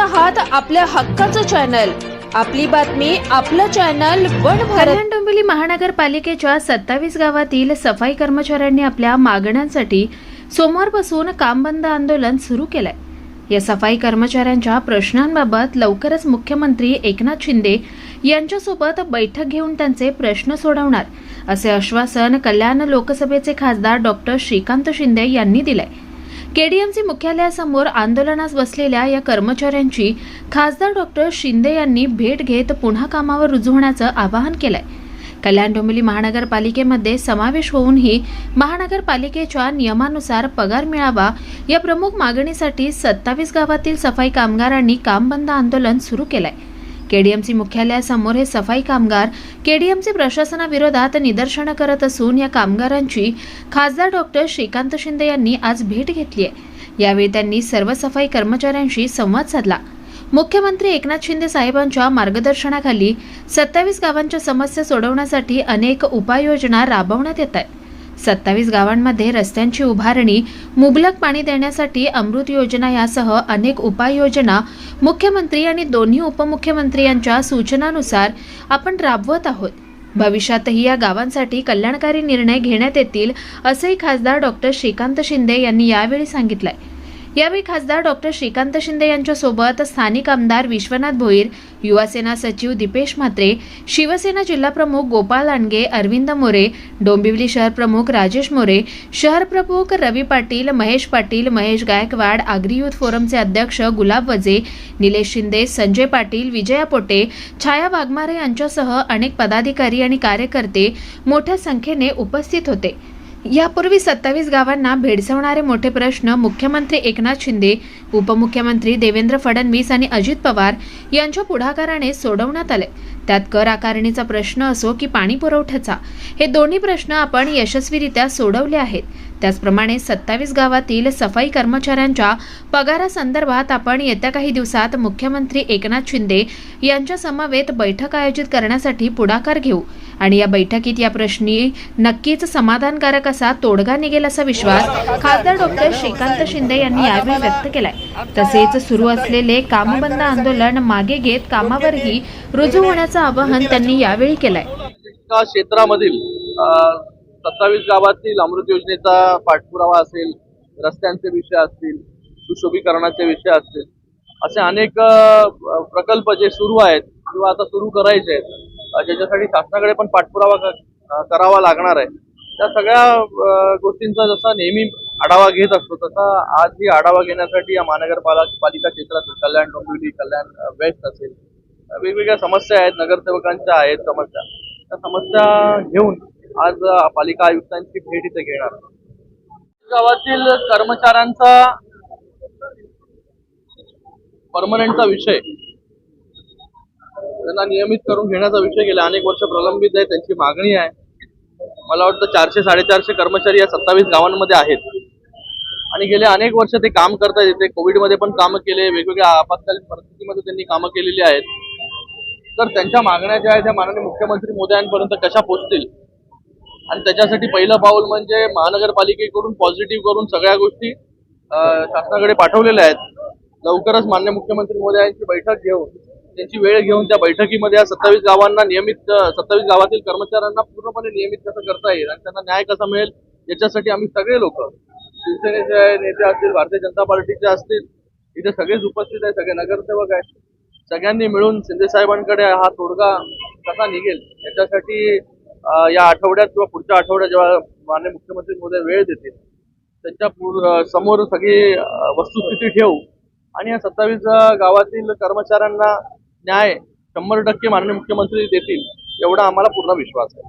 आहात आपल्या हक्काचं चॅनल. आपली बातमी आपलं चॅनल वन भारत. डोंबिवली महानगरपालिकेच्या सत्तावीस गावातील सफाई कर्मचाऱ्यांनी आपल्या मागण्यांसाठी सोमवारपासून काम बंद आंदोलन सुरू केलंय. या सफाई कर्मचाऱ्यांच्या प्रश्नांबाबत लवकरच मुख्यमंत्री एकनाथ शिंदे यांच्यासोबत बैठक घेऊन त्यांचे प्रश्न सोडवणार असे आश्वासन कल्याण लोकसभेचे खासदार डॉक्टर श्रीकांत शिंदे यांनी दिलंय. केडीएमसी मुख्यालयासमोर आंदोलनास बसलेल्या या कर्मचाऱ्यांची खासदार डॉक्टर शिंदे यांनी भेट घेत पुन्हा कामावर रुजू होण्याचं आवाहन केलंय. कल्याण डोंबिवली महानगरपालिकेमध्ये समावेश होऊनही महानगरपालिकेच्या नियमानुसार पगार मिळावा या प्रमुख मागणीसाठी सत्तावीस गावातील सफाई कामगारांनी काम बंद आंदोलन सुरू केलंय. केडीएमसी मुख्यालयासमोर हे सफाई कामगार केडीएमसी प्रशासनाविरोधात निदर्शनं करत असून या कामगारांची खासदार डॉक्टर श्रीकांत शिंदे यांनी आज भेट घेतली आहे. यावेळी त्यांनी सर्व सफाई कर्मचाऱ्यांशी संवाद साधला. मुख्यमंत्री एकनाथ शिंदे साहेबांच्या मार्गदर्शनाखाली सत्तावीस गावांच्या समस्या सोडवण्यासाठी अनेक उपाययोजना राबवण्यात येत आहेत. सत्तावीस गावांमध्ये रस्त्यांची उभारणी मुबलक पाणी देण्यासाठी अमृत योजना यासह अनेक उपाययोजना मुख्यमंत्री आणि दोन्ही उपमुख्यमंत्री यांच्या सूचनानुसार आपण राबवत आहोत. भविष्यातही या गावांसाठी कल्याणकारी निर्णय घेण्यात येतील असंही खासदार डॉक्टर श्रीकांत शिंदे यांनी यावेळी सांगितलंय. यावेळी खासदार डॉक्टर श्रीकांत शिंदे यांच्यासोबत स्थानिक आमदार विश्वनाथ भोईर युवासेना सचिव दीपेश म्हात्रे शिवसेना जिल्हाप्रमुख गोपाल लांडगे अरविंद मोरे डोंबिवली शहर प्रमुख राजेश मोरे शहर प्रमुख रवी पाटील महेश पाटील महेश गायकवाड आग्री युथ फोरमचे अध्यक्ष गुलाब वजे निलेश शिंदे संजय पाटील विजया पोटे छाया वाघमारे यांच्यासह अनेक पदाधिकारी आणि कार्यकर्ते मोठ्या संख्येने उपस्थित होते. यापूर्वी सत्तावीस गावांना भेडसावणारे मोठे प्रश्न मुख्यमंत्री एकनाथ शिंदे उपमुख्यमंत्री देवेंद्र फडणवीस आणि अजित पवार यांच्या पुढाकाराने सोडवण्यात आले. त्यात कर आकारणीचा प्रश्न असो की पाणी पुरवठ्याचा हे दोन्ही प्रश्न आपण यशस्वीरित्या सोडवले आहेत. त्याचप्रमाणे सत्तावीस गावातील सफाई कर्मचाऱ्यांच्या पगारासंदर्भात आपण येत्या काही दिवसात मुख्यमंत्री एकनाथ शिंदे यांच्या समवेत बैठक आयोजित करण्यासाठी पुढाकार घेऊ. आणि या बैठकीत या प्रश्नी नक्कीच समाधानकारक असा तोडगा निघेल असा विश्वास खासदार डॉक्टर श्रीकांत शिंदे यांनी यावेळी व्यक्त केलाय. तसेच सुरू असलेले कामबंद आंदोलन मागे घेत कामावरही रुजू होण्याचं आवाहन त्यांनी यावेळी केलंय. त्या क्षेत्रामधील सत्तावीस गावातील अमृत योजनेचा पाठपुरावा असेल रस्त्यांचे विषय असतील सुशोभीकरणाचे विषय असतील असे अनेक प्रकल्प जे सुरू आहेत किंवा आता सुरू करायचे आहेत ज्याच्यासाठी शासनाकडे पण पाठपुरावा करावा लागणार आहे. त्या सगळ्या गोष्टींचा जसा नेहमी आढावा घेत असतो तसा आजही आढावा घेण्यासाठी या महानगरपालिका पालिका क्षेत्रातील कल्याण डोंबिवली कल्याण वेस्ट असेल वेगवेगळ्या समस्या आहेत नगरसेवकांच्या आहेत समस्या. त्या समस्या घेऊन आज पालिका आयुक्तांची भेट इथे घेणार गावातील कर्मचाऱ्यांचा परमनंटचा विषय त्यांना नियमित करून घेण्याचा विषय गेला अनेक वर्ष प्रलंबित आहे त्यांची मागणी आहे. मला वाटतं चारशे साडेचारशे कर्मचारी या सत्तावीस गावांमध्ये आहेत. आणि गेले अनेक वर्ष ते काम करतात येते कोविडमध्ये पण कामं केले वेगवेगळ्या आपत्कालीन परिस्थितीमध्ये त्यांनी कामं केलेली आहेत. तर त्यांच्या मागण्या ज्या आहेत त्या माननीय मुख्यमंत्री मोदयांपर्यंत कशा पोहोचतील आणि त्याच्यासाठी पहिलं पाऊल म्हणजे महानगरपालिकेकडून पॉझिटिव्ह करून सगळ्या गोष्टी शासनाकडे पाठवलेल्या आहेत. लवकरच मान्य मुख्यमंत्री मोदयांची बैठक घेऊन त्यांची वेळ घेऊन त्या बैठकीमध्ये या सत्तावीस गावांना नियमित सत्तावीस गावातील कर्मचाऱ्यांना पूर्णपणे नियमित कसं करता येईल आणि त्यांना न्याय कसा मिळेल याच्यासाठी आम्ही सगळे लोक शिवसेनेचे नेते असतील भारतीय जनता पार्टीचे असतील इथे सगळेच उपस्थित आहे सगळे नगरसेवक आहेत. सगळ्यांनी मिळून शिंदे साहेबांकडे हा तोडगा कसा निघेल याच्यासाठी या आठवड्यात किंवा पुढच्या आठवड्यात जेव्हा माननीय मुख्यमंत्री मोदी वेळ देतील त्यांच्यासमोर सगळी वस्तुस्थिती ठेवू आणि या सत्तावीस गावातील कर्मचाऱ्यांना न्याय शंभर टक्के माननीय मुख्यमंत्री देतील एवढा आम्हाला पूर्ण विश्वास आहे.